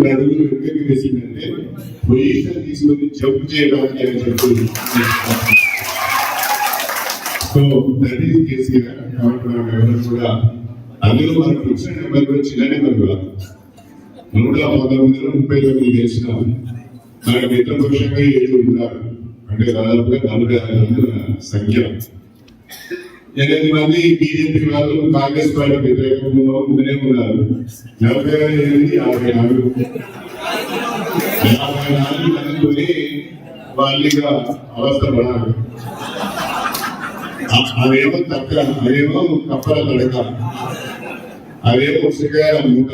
వేసిందంటే position తీసుకొని jump చేయడానికి అని చెప్పి సో దట్ ఈస్ కేసీఆర్ కాబట్టి మనం ఎవరు కూడా అందులో మనకు వచ్చిన నెంబర్ కూడా చిన్న నెంబర్ కూడా నూట పంతొమ్మిదిలో ముప్పై తొమ్మిది గెలిచిన మనకు మిత్రపక్షంగా ఏడు ఉన్నారు అంటే దాదాపుగా నలభై ఆరు మంది సంఖ్య ఎనిమిది మంది బీజేపీ వాళ్ళు కాంగ్రెస్ పార్టీ వ్యతిరేకంగా ఉంటూనే ఉన్నారు. నలభై ఆరు ఎనిమిది యాభై నాలుగు. యాభై నాలుగు మందితోని వాళ్ళుగా అవస్థ పడాలి. అవేమో తక్క అవేమో కప్పల తడక. అవేమో ఉసిరికాయ మూట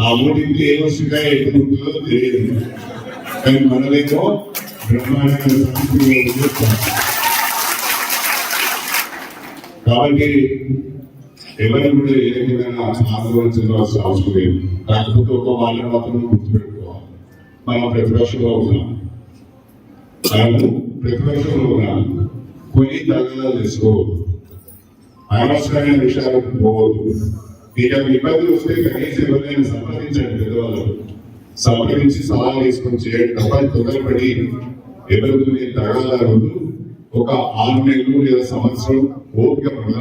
ఆ మూటింటి ఏ ఉసిరికాయ ఎట్టుకుంటుందో తెలియదు. కానీ మనదేమో బ్రహ్మాండంగా సంస్కృతిలో కాబట్టి ఎవరు కూడా ఏ విధంగా ఆందోళన చెందవలసిన అవసరం లేదు. కాకపోతే ఒక వాళ్ళని మాత్రం గుర్తుపెట్టుకోవాలి. మనం ప్రతిపక్షంలో ఉన్నాం. మనము ప్రతిపక్షంలో ఉన్నాం. కొన్ని తగ్గదాలు చేసుకోవద్దు అనవసరమైన విషయాలకు పోవద్దు. మీకు ఇబ్బందులు వస్తే కనీసం ఎవరైనా సంప్రదించండి పెద్దవాళ్ళు. సంప్రదించి సలహా తీసుకొని చేయండి తప్ప తొందరపడి ఎవరితో తగదారు ఒక ఆరు నెలలు లేదా సంవత్సరం ఓపిక పడ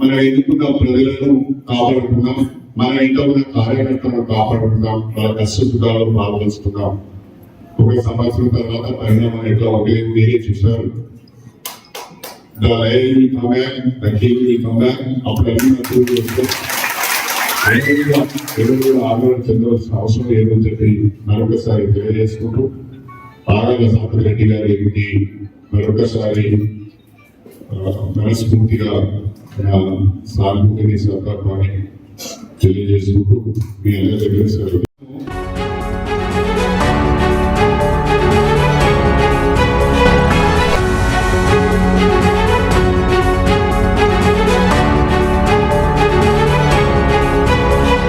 మనం ఎన్నుకున్న ప్రజలను కాపాడుకుందాం. మన ఇంట్లో ఉన్న కార్యకర్తలను కాపాడుకుందాం. వాళ్ళ కష్టసుఖాలను పాల్పంచుకుందాం ఒక సంవత్సరం తర్వాత పరిణామం ఎట్లా ఉండేది మీరే చూశారు. అప్పుడు ఆందోళన చెందవలసిన అవసరం లేదని చెప్పి మరొకసారి తెలియజేసుకుంటూ ఆనంద సంపద రెడ్డి గారు ఏమిటి మరొకసారి ఆ, మనస్ఫూర్తిగా నా సానుభూతిని సందర్భాన్ని తెలియజేసుకుంటూ మీ అందరి దగ్గర సెలవు